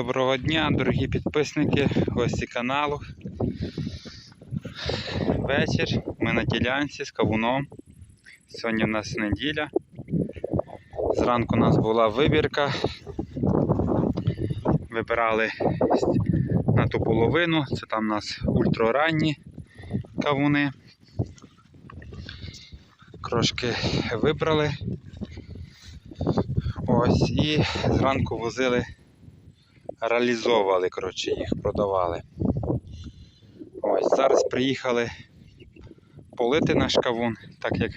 Доброго дня, дорогі підписники, гості каналу. Вечір. Ми на ділянці з кавуном. Сьогодні в нас неділя. Зранку у нас була вибірка. Вибирали на ту половину. Це там у нас ультраранні кавуни. Трошки вибрали. Ось і зранку возили реалізовували, коротше, їх продавали. Ось зараз приїхали полити наш кавун, так як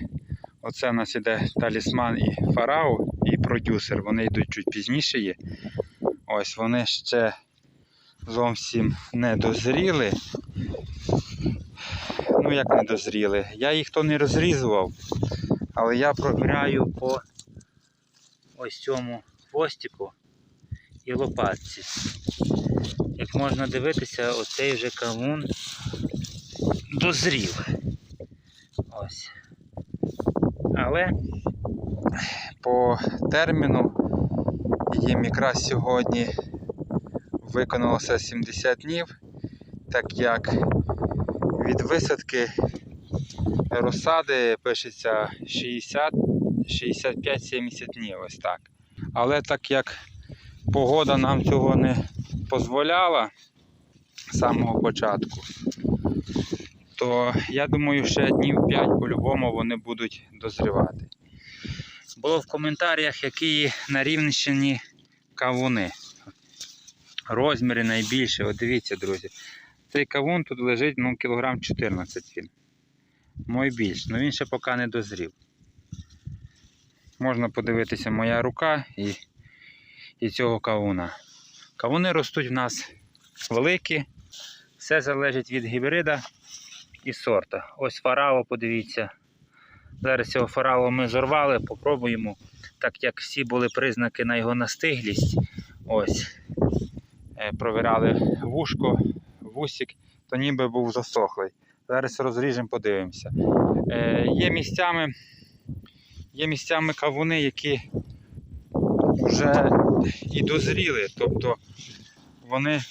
оце у нас іде талісман і фарау, і продюсер. Вони йдуть чуть пізніше є. Ось вони ще зовсім не дозріли. Ну, як не дозріли? Я їх то не розрізував, але я провіряю по ось цьому хвостику і лопатці. Як можна дивитися, оцей вже кавун дозрів. Ось. Але по терміну їм якраз сьогодні виконалося 70 днів, так як від висадки розсади пишеться 60 65-70 днів, ось так. Але так як погода нам цього не дозволяла з самого початку, то я думаю, ще днів 5 по-любому вони будуть дозрівати. Було в коментарях, які на Рівненщині кавуни. Розміри найбільші. От дивіться, друзі. Цей кавун тут лежить ну, кілограм 14 він. Мой більш, але він ще поки не дозрів. Можна подивитися моя рука і і цього кавуна. Кавуни ростуть в нас великі, все залежить від гібрида і сорта. Ось фарао, подивіться. Зараз цього фарао ми зорвали, попробуємо. Так як всі були признаки на його настиглість. Ось. Е, Провіряли вушко, вусик, то ніби був засохлий. Зараз розріжемо, подивимося. Е, Є місцями, є місцями кавуни, які вже і дозріли, тобто вони,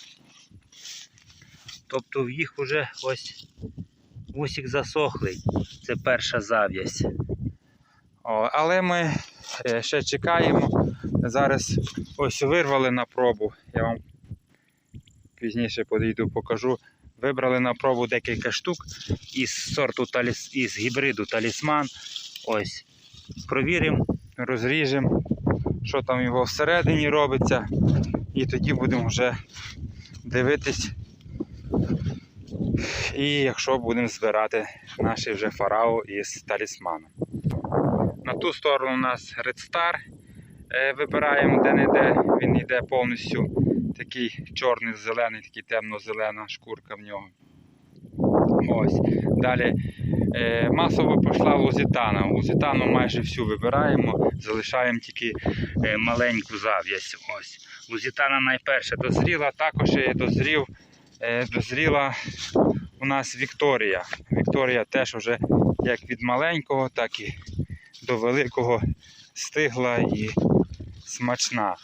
тобто в їх вже ось вусик засохлий. Це перша зав'язь. Але ми е, ще чекаємо. Зараз ось вирвали на пробу. Я вам пізніше подійду, покажу. Вибрали на пробу декілька штук із сорту із гібриду талісман. Ось. Провіримо, розріжемо що там його всередині робиться. І тоді будемо вже дивитись. І якщо будемо збирати наші вже фарао із талісманом. На ту сторону у нас Star. Е, Вибираємо де-не-де, він йде повністю такий чорний зелений, такий темно-зелена шкурка в нього. Ось. Далі е, масово пішла лузітана. Лузітану майже всю вибираємо, залишаємо тільки е, маленьку зав'язь. Ось. Лузітана найперша дозріла, також дозрів, е, дозріла у нас Вікторія. Вікторія теж вже як від маленького, так і до великого стигла і смачна.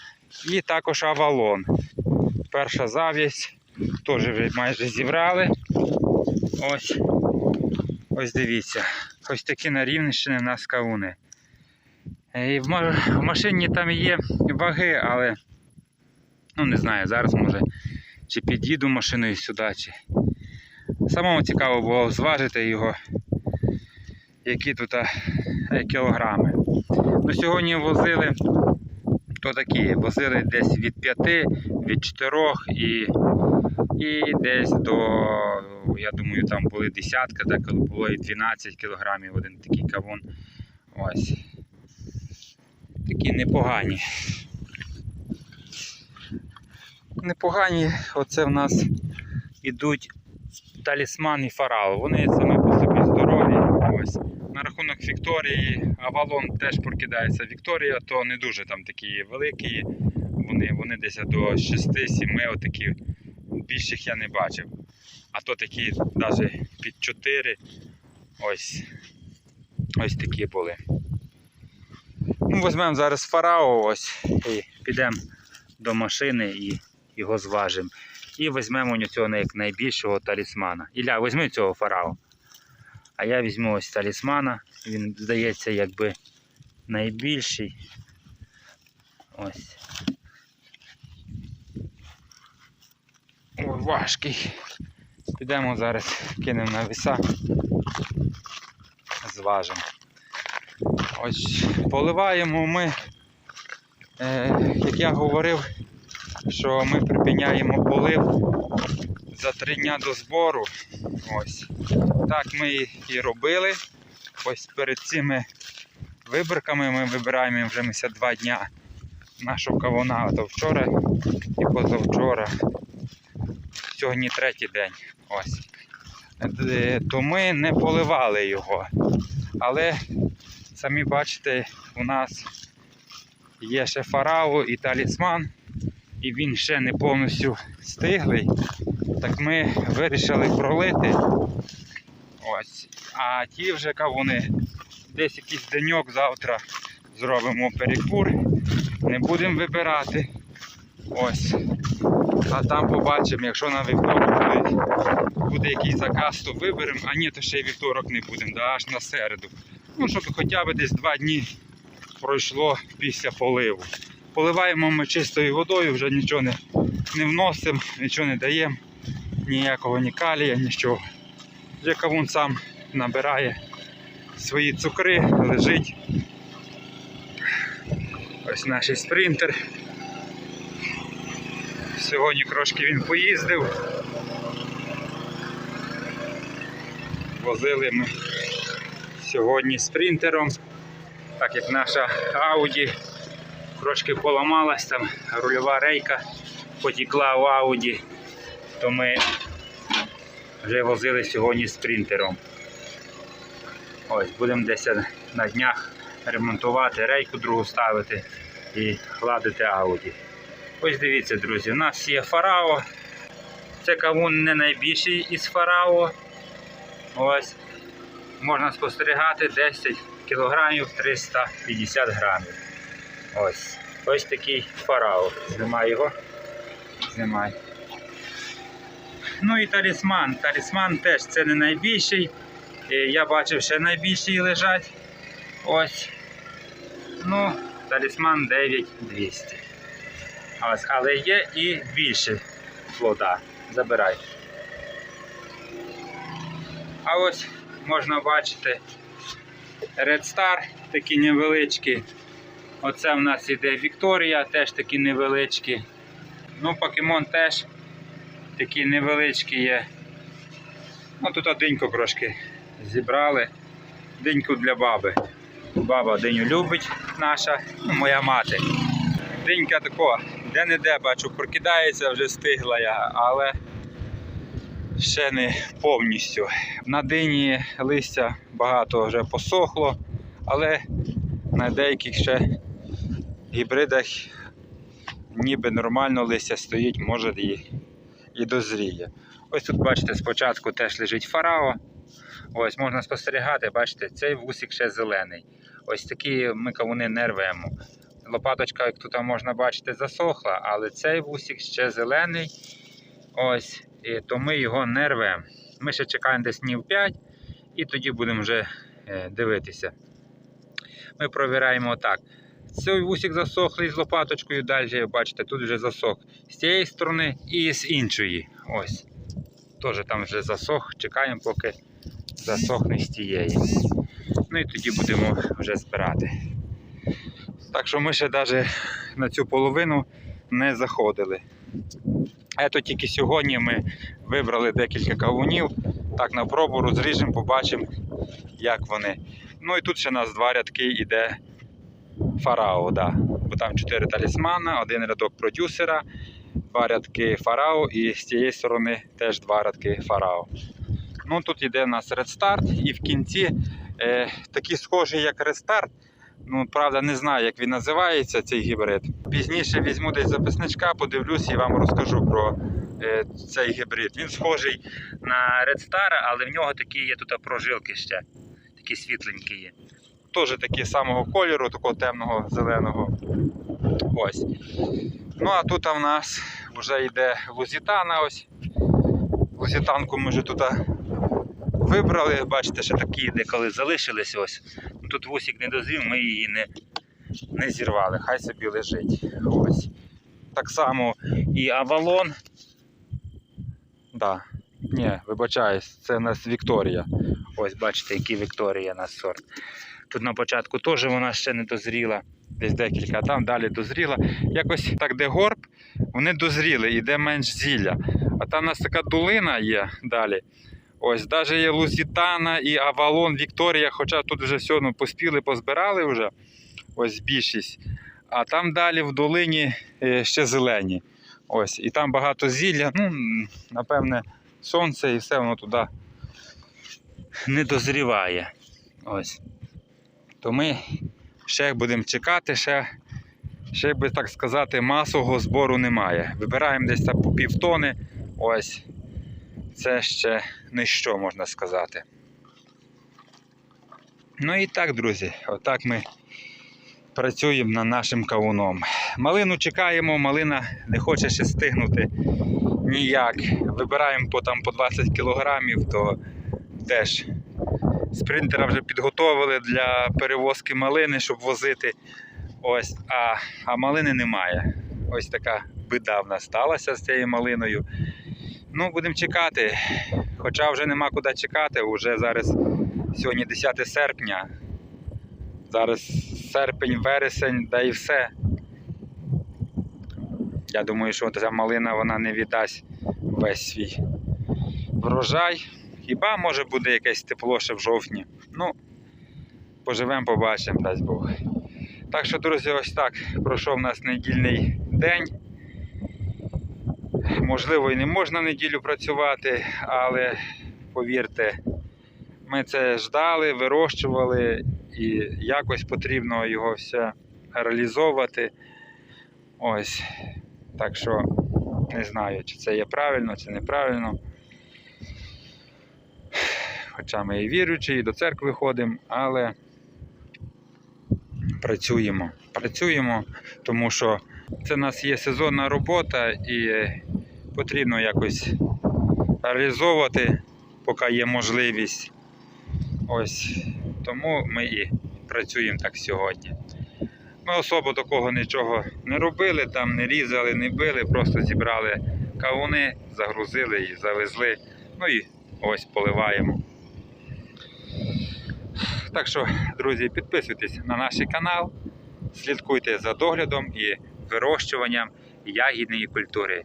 І також авалон. Перша зав'язь, теж вже майже зібрали. Ось. Ось дивіться. Ось такі на Рівненщині у нас кавуни. Е, І в машині там є ваги, але ну не знаю, зараз може чи під'їду машиною сюди, чи. Самому цікаво було зважити його, які тут е, кілограми. Ну, сьогодні возили, то такі, возили десь від 5, від 4 і і десь до, я думаю, там були десятка, так було і 12 кілограмів один такий кавун. Ось. Такі непогані. Непогані, оце в нас ідуть талісман і фарао. Вони самі по собі здорові. Ось. На рахунок Вікторії, Авалон теж прокидається. Вікторія, то не дуже там такі великі. Вони, вони десь до 6-7 отакі більших я не бачив. А то такі навіть під 4. Ось ось такі були. Ну, Візьмемо зараз фарао ось і підемо до машини і його зважимо. І візьмемо у нього цього най- найбільшого талісмана. Ілля, візьми цього фарао. А я візьму ось талісмана. Він здається, якби найбільший. Ось. Ой, важкий. Підемо зараз, кинемо на віса. Зважимо. Ось поливаємо ми, е, як я говорив, що ми припиняємо полив за три дня до збору. Ось. Так ми і робили. Ось перед цими виборками ми вибираємо вже два дня нашого кавуна, то вчора і позавчора. Сьогодні третій день. Ось. Е, То ми не поливали його. Але самі бачите, у нас є ще фарао і талісман, і він ще не повністю стиглий. Так ми вирішили пролити. Ось. А ті вже кавуни десь якийсь деньок завтра зробимо перекур. Не будемо вибирати. Ось. А там побачимо, якщо на вівторок буде, якийсь заказ, то виберемо, а ні, то ще й вівторок не будемо, да, аж на середу. Ну, щоб хоча б десь два дні пройшло після поливу. Поливаємо ми чистою водою, вже нічого не, не вносимо, нічого не даємо, ніякого ні калія, нічого. Вже кавун сам набирає свої цукри, лежить. Ось наш спринтер. Сьогодні трошки він поїздив. Возили ми сьогодні спринтером, так як наша Audi трошки поламалась, там рульова рейка потекла в Audi, то ми вже возили сьогодні спринтером. Ось, будемо десь на днях ремонтувати рейку другу ставити і гладити Audi. Ось дивіться, друзі, у нас є фарао. Це кавун не найбільший із фарао. Ось. Можна спостерігати 10 кг 350 грамів. Ось. Ось такий фарао. Знімай його. Знімай. Ну і талісман. Талісман теж це не найбільший. Е, Я бачив, ще найбільші лежать. Ось. Ну, талісман 9200. Ось, але є і більше плода. Забирай. А ось можна бачити Red Star, такі невеличкі. Оце в нас іде Вікторія, теж такі невеличкі. Ну, покемон теж такі невеличкі є. Ну, тут одиньку трошки зібрали. Диньку для баби. Баба диню любить наша, ну, моя мати. Динька тако, де-не-де бачу, прокидається, вже стигла я, але ще не повністю. На дині листя багато вже посохло, але на деяких ще гібридах ніби нормально листя стоїть, може і, і дозріє. Ось тут, бачите, спочатку теж лежить фарао. Ось можна спостерігати, бачите, цей вусик ще зелений. Ось такі ми кавуни не рвемо. Лопаточка, як тут можна бачити, засохла, але цей вусик ще зелений. Ось, і то ми його не рвемо. Ми ще чекаємо десь днів 5 і тоді будемо вже е, дивитися. Ми провіряємо так. Цей вусик засохлий з лопаточкою, далі, бачите, тут вже засох з цієї сторони і з іншої. Ось. Теж там вже засох, чекаємо, поки засохне з тієї. Ну і тоді будемо вже збирати. Так що ми ще навіть на цю половину не заходили. А то тільки сьогодні ми вибрали декілька кавунів. Так, на пробу розріжемо, побачимо, як вони. Ну і тут ще у нас два рядки йде фарао. Да. Бо там чотири талісмана, один рядок продюсера, два рядки фарао і з цієї сторони теж два рядки фарао. Ну тут йде у нас редстарт і в кінці е, такі схожі, як рестарт. Ну, правда, не знаю, як він називається, цей гібрид. Пізніше візьму десь записничка, подивлюсь і вам розкажу про е, цей гібрид. Він схожий на Red Star, але в нього такі є тут прожилки ще. Такі світленькі є. Теж такі самого кольору, такого темного зеленого. Ось. Ну а тут в нас вже йде лузітана ось. Лузітанку ми вже тут вибрали. Бачите, що такі йде, коли залишились ось. Тут вусік не дозрів, ми її не, не зірвали. Хай собі лежить. Ось. Так само і Авалон. Да. Ні, вибачаюсь, це у нас Вікторія. Ось бачите, який Вікторія у нас сорт. Тут на початку теж вона ще не дозріла. Десь декілька, а там далі дозріла. Якось так, де горб, вони дозріли, і де менш зілля. А там у нас така долина є далі. Ось, навіть є Лузітана і Авалон, Вікторія, хоча тут вже все ну, поспіли, позбирали вже. Ось більшість. А там далі в долині е, ще зелені. Ось, і там багато зілля. Ну, напевне, сонце і все воно туди не дозріває. Ось. То ми ще будемо чекати, ще, ще би так сказати, масового збору немає. Вибираємо десь там по півтони. Ось. Це ще не що можна сказати. Ну і так, друзі, отак ми працюємо над нашим кавуном. Малину чекаємо, малина не хоче ще стигнути ніяк. Вибираємо по, там, по 20 кілограмів, то теж спринтера вже підготовили для перевозки малини, щоб возити. Ось, а, а малини немає. Ось така бида в нас сталася з цією малиною. Ну, будемо чекати. Хоча вже нема куди чекати, вже зараз сьогодні 10 серпня. Зараз серпень, вересень, да і все. Я думаю, що ця малина вона не віддасть весь свій врожай. Хіба може буде якесь тепло ще в жовтні. Ну, поживемо, побачимо, дасть Бог. Так що, друзі, ось так пройшов у нас недільний день. Можливо, і не можна неділю працювати, але повірте, ми це ждали, вирощували і якось потрібно його все реалізовувати. Ось. Так що не знаю, чи це є правильно, чи неправильно. Хоча ми і віруючі, і до церкви ходимо, але працюємо. Працюємо, тому що це в нас є сезонна робота і потрібно якось реалізовувати, поки є можливість. Ось тому ми і працюємо так сьогодні. Ми особо такого нічого не робили, там не різали, не били, просто зібрали кавуни, загрузили і завезли. Ну і ось поливаємо. Так що, друзі, підписуйтесь на наш канал, слідкуйте за доглядом і вирощуванням ягідної культури.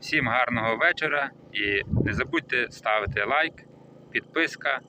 Всім гарного вечора і не забудьте ставити лайк, підписка